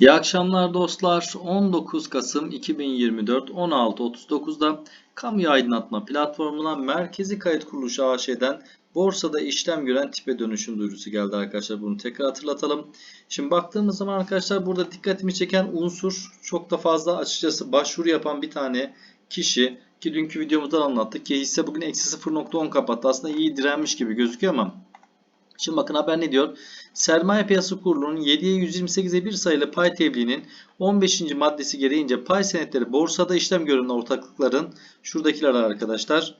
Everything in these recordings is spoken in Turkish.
İyi akşamlar dostlar. 19 Kasım 2024 16.39'da kamu aydınlatma platformuna Merkezi Kayıt Kuruluşu AŞ'den borsada işlem gören tipe dönüşüm duyurusu geldi arkadaşlar. Bunu tekrar hatırlatalım. Şimdi baktığımız zaman arkadaşlar burada dikkatimi çeken unsur çok da fazla açıkçası başvuru yapan bir tane kişi ki dünkü videomuzda anlattık ki hisse bugün eksi 0.10 kapattı. Aslında iyi direnmiş gibi gözüküyor ama Şimdi bakın haber ne diyor? Sermaye Piyasası Kurulu'nun 7'ye 128'e 1 sayılı pay tebliğinin 15. maddesi gereğince pay senetleri borsada işlem gören ortaklıkların şuradakiler arkadaşlar.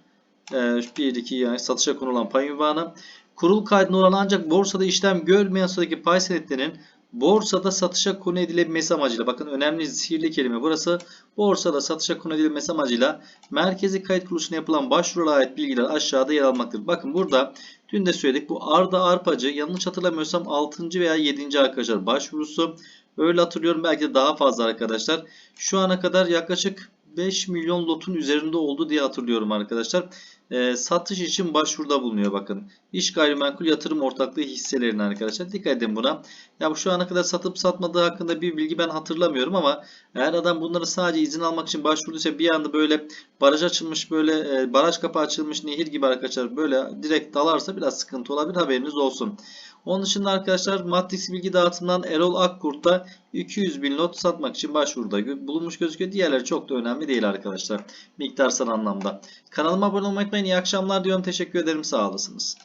1 2 yani satışa konulan pay ünvanı. Kurul kaydına olan ancak borsada işlem görmeyen sıradaki pay senetlerinin borsada satışa konu edilmesi amacıyla bakın önemli sihirli kelime burası. Borsada satışa konu edilmesi amacıyla merkezi kayıt kuruluşuna yapılan başvurulara ait bilgiler aşağıda yer almaktadır. Bakın burada dün de söyledik bu Arda Arpacı yanlış hatırlamıyorsam 6. veya 7. arkadaşlar başvurusu. Öyle hatırlıyorum belki de daha fazla arkadaşlar. Şu ana kadar yaklaşık 5 milyon lotun üzerinde oldu diye hatırlıyorum arkadaşlar. E, satış için başvuruda bulunuyor bakın. İş gayrimenkul yatırım ortaklığı hisselerine arkadaşlar. Dikkat edin buna. Ya şu ana kadar satıp satmadığı hakkında bir bilgi ben hatırlamıyorum ama eğer adam bunları sadece izin almak için başvurduysa bir anda böyle baraj açılmış böyle e, baraj kapağı açılmış nehir gibi arkadaşlar böyle direkt dalarsa biraz sıkıntı olabilir haberiniz olsun. Onun dışında arkadaşlar Matrix bilgi dağıtımından Erol Akkurt'ta 200 bin lot satmak için başvuruda bulunmuş gözüküyor. Diğerleri çok da önemli değil arkadaşlar. Miktarsal anlamda. Kanalıma abone olmayı unutmayın. İyi akşamlar diyorum. Teşekkür ederim. Sağ olasınız.